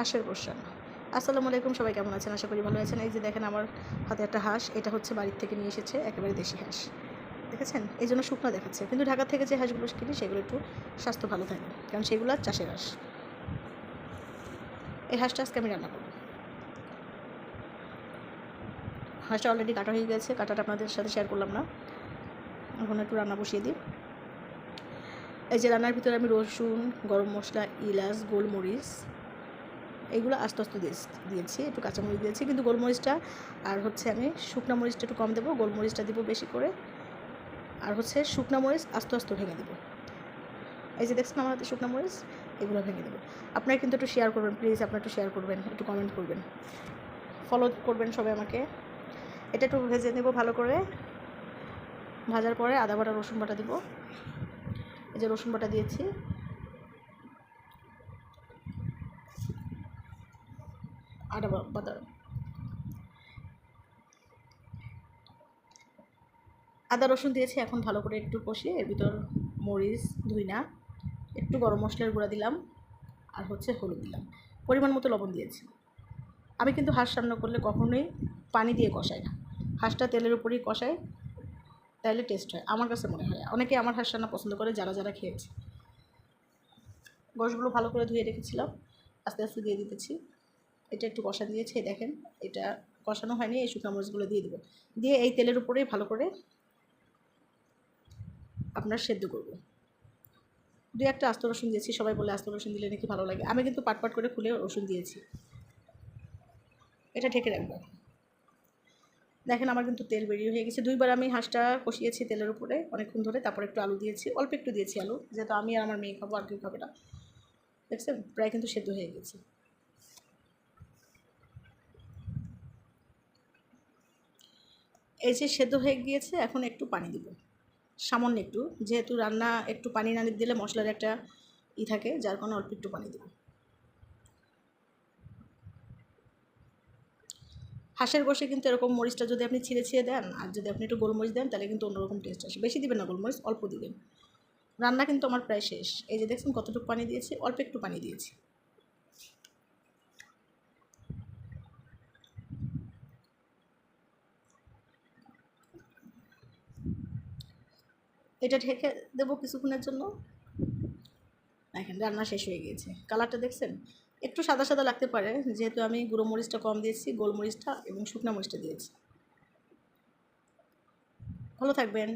হাঁসের বর্ষা আসসালামু আলাইকুম, সবাই কেমন আছেন? আশা করি ভালো আছেন। এই যে দেখেন আমার হাতে একটা হাঁস, এটা হচ্ছে বাড়ির থেকে নিয়ে এসেছে একেবারে দেশি হাঁস। দেখেছেন? এই জন্য শুকনো দেখাচ্ছে। কিন্তু ঢাকা থেকে যে হাঁসগুলো কিনি, সেগুলো একটু স্বাস্থ্য ভালো থাকে। কারণ সেগুলো চাষের হাঁস। এই হাঁসটা আজকে আমি রান্না করব। হাঁসটা অলরেডি কাটা হয়ে গেছে। কাটাটা আপনাদের সাথে শেয়ার করলাম না। এখন একটু রান্না বসিয়ে দিই। এই যে রান্নার ভিতরে আমি রসুন, গরম মশলা, ইলাচ, গোলমরিচ এইগুলো আস্তে আস্তে দিয়ে দিয়েছি, একটু কাঁচামরিচ দিয়েছি, কিন্তু গোলমরিচটা আর হচ্ছে আমি শুকনা মরিচটা একটু কম দেবো, গোলমরিচটা দিব বেশি করে, আর হচ্ছে শুকনা মরিচ আস্তে আস্তে ভেঙে দেবো। এই যে দেখছেন আমার হাতে শুকনা মরিচ, এগুলো ভেঙে দেবো। আপনারা কিন্তু একটু শেয়ার করবেন প্লিজ আপনারা একটু শেয়ার করবেন, একটু কমেন্ট করবেন। ফলো করবেন সবাই আমাকে। এটা একটু ভেজে নেব ভালো করে। ভাজার পরে আদা বাটা, রসুন বাটা দিব। এই যে রসুন বাটা দিয়েছি। বাটা আদা, রসুন দিয়েছি, এখন ভালো করে একটু কষিয়ে, এর ভিতর মরিচ, ধুইনা, একটু গরম মশলার গুঁড়া দিলাম, আর হচ্ছে হলুদ দিলাম। পরিমাণ মতো লবণ দিয়েছি। আমি কিন্তু হাঁস রান্না করলে কখনোই পানি দিয়ে কষাই না। হাঁসটা তেলের উপরেই কষাই তাইলে টেস্ট হয়। আমার কাছে মনে হয়। অনেকে আমার হাঁস রান্না পছন্দ করে, যারা যারা খেয়েছে। গোশগুলো ভালো করে ধুয়ে রেখেছিলাম। আস্তে আস্তে দিয়ে দিতেছি। এটা একটু কষা দিয়েছি দেখেন, এটা কষানো হয়নি, এই শুকনো মরিচগুলো দিয়ে দেবো। দিয়ে এই তেলের উপরেই ভালো করে আপনার সেদ্ধ করব। দু একটা আস্ত রসুন দিয়েছি, সবাই বলে আস্ত রসুন দিলে নাকি ভালো লাগে। আমি কিন্তু পাট পাট করে খুলে রসুন দিয়েছি। এটা ঢেকে রাখব। দেখেন আমার কিন্তু তেল বেরিয়ে হয়ে গেছে। দুইবার আমি হাঁসটা কষিয়েছি তেলের উপরে অনেকক্ষণ ধরে, তারপর একটু আলু দিয়েছি, অল্প একটু দিয়েছি আলু, যেহেতু আমি আর আমার মেয়ে খাব, আর কেউ খাবে না। দেখছেন? প্রায় কিন্তু সেদ্ধ হয়ে গেছে। এই যে সেদ্ধ হয়ে গিয়েছে, এখন একটু পানি দিব। সামান্য একটু, যেহেতু রান্না একটু পানি না দিলে মশলার একটা ই থাকে, যার কারণে অল্প একটু পানি দেবো। হাঁসের গোশে কিন্তু এরকম মরিচটা যদি আপনি ছিঁড়ে ছিঁড়ে দেন, আর যদি আপনি একটু গোলমরিচ দেন, তাহলে কিন্তু অন্যরকম টেস্ট আসে। বেশি দিবেন না গোলমরিচ, অল্প দিবেন। রান্না কিন্তু আমার প্রায় শেষ। এই যে দেখছেন কতটুকু পানি দিয়েছি? অল্প একটু পানি দিয়েছি। এটা ঢেকে দেবো কিছুক্ষণের জন্য। দেখেন, রান্না শেষ হয়ে গিয়েছে। কালারটা দেখছেন? একটু সাদা সাদা লাগতে পারে, যেহেতু আমি গুঁড়ো মরিচটা কম দিয়েছি, গোলমরিচটা এবং শুকনা মরিচটা দিয়েছি। ভালো থাকবেন।